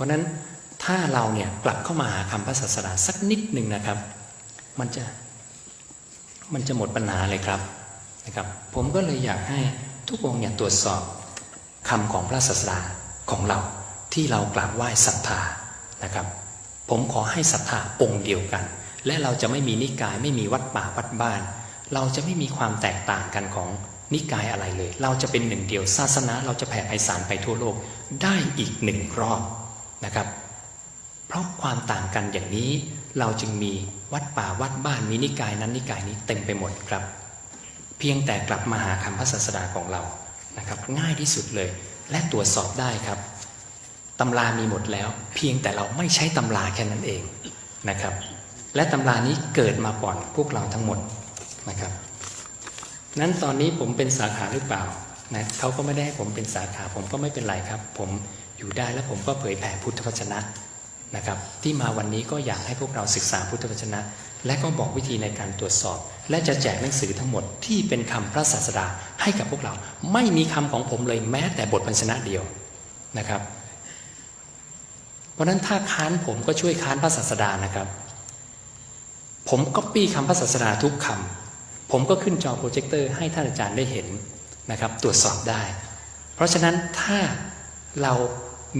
ราะนั้นถ้าเราเนี่ยกลับเข้ามาหาคำพระศาสดาสักนิดหนึ่งนะครับ มันจะมันจะหมดปัญหาเลยครับนะครับ ผมก็เลยอยากให้ทุกองค์เนี่ยตรวจสอบคำของพระศาสดาของเราที่เรากราบไหว้ศรัทธานะครับ ผมขอให้ศรัทธาองค์เดียวกัน และเราจะไม่มีนิกายไม่มีวัดป่าวัดบ้าน เราจะไม่มีความแตกต่างกันของนิกายอะไรเลย เราจะเป็นหนึ่งเดียวศาสนาเราจะแผ่ไพศาลไปทั่วโลกได้อีกหนึ่งรอบ นะครับ เพราะความต่างกันอย่างนี้ เราจึงมีวัดป่าวัดบ้านมีนิกายนั้นนิกายนี้เต็มไปหมดครับ เพียงแต่กลับมาหาคำพระศาสดาของเรานะครับ ง่ายที่สุดเลย และตรวจสอบได้ครับตำรามีหมดแล้ว เพียงแต่เราไม่ใช้ตำราแค่นั้นเองนะครับ และตำรานี้เกิดมาก่อนพวกเราทั้งหมดนะครับนั้นตอนนี้ผมเป็นสาขาหรือเปล่านะเขาก็ไม่ได้ให้ผมเป็นสาขาผมก็ไม่เป็นไรครับ ผม อยู่ได้แล้วผมก็เผยแผ่พุทธวจนะนะครับ ที่มาวันนี้ก็อยากให้พวกเราศึกษาพุทธวจนะ และก็บอกวิธีในการตรวจสอบ และจะแจกหนังสือทั้งหมดที่เป็นคำพระศาสดาให้กับพวกเรา ไม่มีคำของผมเลยแม้แต่บทพันชนะเดียวนะครับ เพราะฉะนั้นถ้าค้านผมก็ช่วยค้านพระศาสดานะครับ ผมก็ปี้คำพระศาสดาทุกคำผมก็ขึ้นจอโปรเจคเตอร์ให้ท่านอาจารย์ได้เห็นนะครับ ตรวจสอบได้ เพราะฉะนั้นถ้าเรา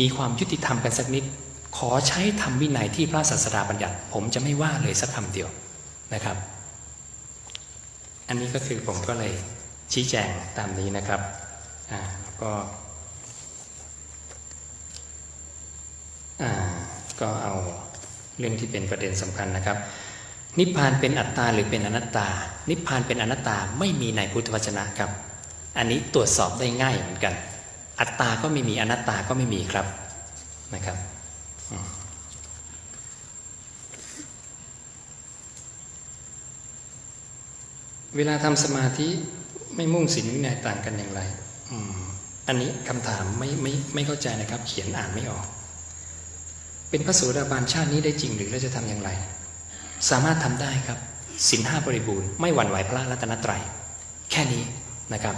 มีความยุติธรรมกันสักนิด ขอใช้ธรรมวินัยที่พระศาสดาบัญญัติ ผมจะไม่ว่าเลยสักคำเดียวนะครับ อันนี้ก็คือผมก็เลยชี้แจงตามนี้นะครับอ่าแล้วก็อ่าก็เอาเรื่องที่เป็นประเด็นสำคัญนะครับนิพพานเป็นอัตตาหรือเป็นอนัตตา นิพพานเป็นอนัตตาไม่มีในพุทธวจนะครับ อันนี้ตรวจสอบได้ง่ายเหมือนกัน อัตตาก็ไม่มีอนัตตาก็ไม่มีครับนะครับเวลาทำสมาธิไม่มุ่งศีลวินัยต่างกันอย่างไรอ,อันนี้คำถามไม่ไม่ไม่เข้าใจนะครับ เขียนอ่านไม่ออก เป็นพระโสดาบันชาตินี้ได้จริงหรือเราจะทำอย่างไร สามารถทำได้ครับสินห้าบริบูรณ์ไม่หวั่นไหวพระรัตนตรัย แค่นี้นะครับ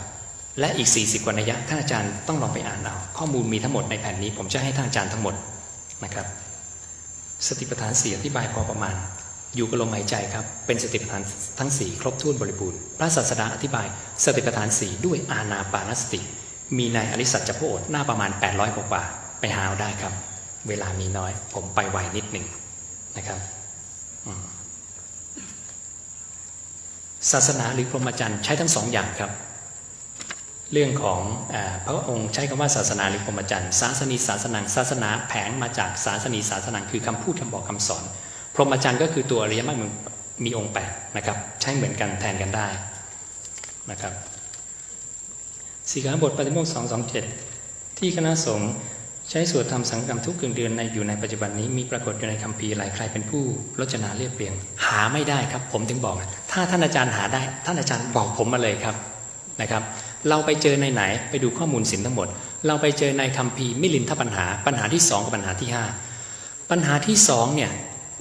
และอีก 40 กว่านัยยะท่านอาจารย์ต้องลองไปอ่านเอาข้อมูลมีทั้งหมดในแผ่นนี้ ผมจะให้ท่านอาจารย์ทั้งหมดนะครับ สติปัฏฐานสี่อธิบายพอประมาณ อยู่กับลมหายใจครับ เป็นสติปัฏฐานทั้ง 4 ครบถ้วนบริบูรณ์พระศาสดาอธิบาย สติปัฏฐานสี่ด้วยอานาปานสติ มีในอริสัจจโพธหน้าประมาณ 800 กว่าไปหาเอาได้ครับ เวลามีน้อยผมไปไวนิดหนึ่งนะครับศาสนาหรือพรหมจรรย์ใช้ทั้งสองอย่างครับ เรื่องของอพระองค์ใช้คำว่าศาสนาหรือพรหมจรรย์ศาสนีศาสนังศาสนาแผงมาจากศาสนีศาสนังคือคำพูดคำบอกคำสอน พรหมจรรย์ก็คือตัวอริยมรรคมีองค์แปดนะครับใช้เหมือนกันแทนกันได้นะครับสีขาบทปฏิโมกข์สองสองเจ็ดที่คณะสงฆ์ใช้สวดทำสังกรรมทุกกึ่งเดือนในอยู่ในปัจจุบันนี้มีปรากฏอยู่ในคัมภีร์หลายใครเป็นผู้รจนาเรียบเรียง หาไม่ได้ครับ ผมถึงบอก ถ้าท่านอาจารย์หาได้ ท่านอาจารย์บอกผมมาเลยครับนะครับ เราไปเจอในไหน ไปดูข้อมูลสินทั้งหมด เราไปเจอในคัมภีร์มิลินทปัญหา ปัญหาที่สองกับปัญหาที่ห้าปัญหาที่สองเนี่ย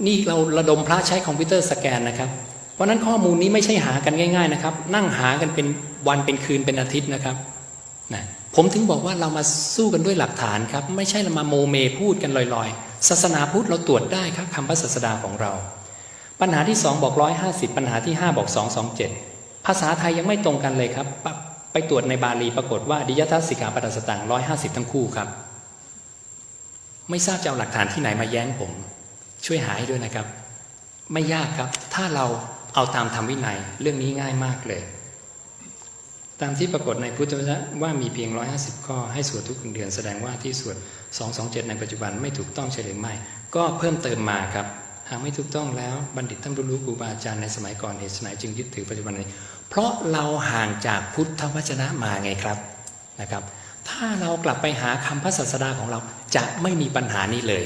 นี่เราระดมพระใช้คอมพิวเตอร์สแกนนะครับ เพราะฉะนั้นข้อมูลนี้ไม่ใช่หากันง่าย ๆนะครับ นั่งหากันเป็นวันเป็นคืนเป็นอาทิตย์นะครับนะผมถึงบอกว่าเรามาสู้กันด้วยหลักฐานครับ ไม่ใช่เรามาโมเมพูดกันลอยๆ ศาสนาพุทธเราตรวจได้ครับคำพระศาสดาของเรา ปัญหาที่สองบอกร้อยห้าสิบปัญหาที่ห้าบอกสองสองเจ็ดภาษาไทยยังไม่ตรงกันเลยครับ ไปตรวจในบาลีปรากฏว่าดิยทัศสิกขาปตัสตังร้อยห้าสิบทั้งคู่ครับ ไม่ทราบจะเอาหลักฐานที่ไหนมาแย้งผม ช่วยหาให้ด้วยนะครับ ไม่ยากครับ ถ้าเราเอาตามธรรมวินัยเรื่องนี้ง่ายมากเลย ตามที่ปรากฏในพุทธวจนะว่ามีเพียง150ข้อให้สวดทุกเดือนแสดงว่าที่สวด227ในปัจจุบันไม่ถูกต้องใช่หรือไม่ ก็เพิ่มเติมมาครับหากไม่ถูกต้องแล้วบัณฑิตท่านรู้ครูบาอาจารย์ในสมัยก่อนเหตุไหนจึงยึดถือปัจจุบันนี้ เพราะเราห่างจากพุทธวจนะมาไงครับนะครับ ถ้าเรากลับไปหาคำพระศาสดาของเราจะไม่มีปัญหานี้เลย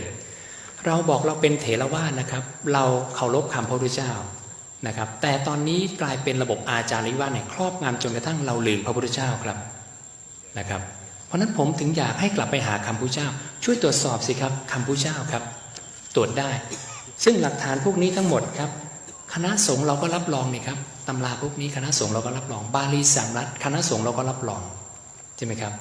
เราบอกเราเป็นเถรวาทนะครับ เราเคารพคำพระพุทธเจ้านะครับ แต่ตอนนี้กลายเป็นระบบอาจาริวาเนี่ยครอบงำจนกระทั่งเราลืมพระพุทธเจ้าครับนะครับ เพราะฉะนั้นผมถึงอยากให้กลับไปหาคำพุทธเจ้า ช่วยตรวจสอบสิครับคำพุทธเจ้าครับ ตรวจได้ ซึ่งหลักฐานพวกนี้ทั้งหมดครับ คณะสงฆ์เราก็รับรองนี่ครับ ตำราพวกนี้คณะสงฆ์เราก็รับรอง บาลีสามรัฐคณะสงฆ์เราก็รับรองใช่ไหมครับ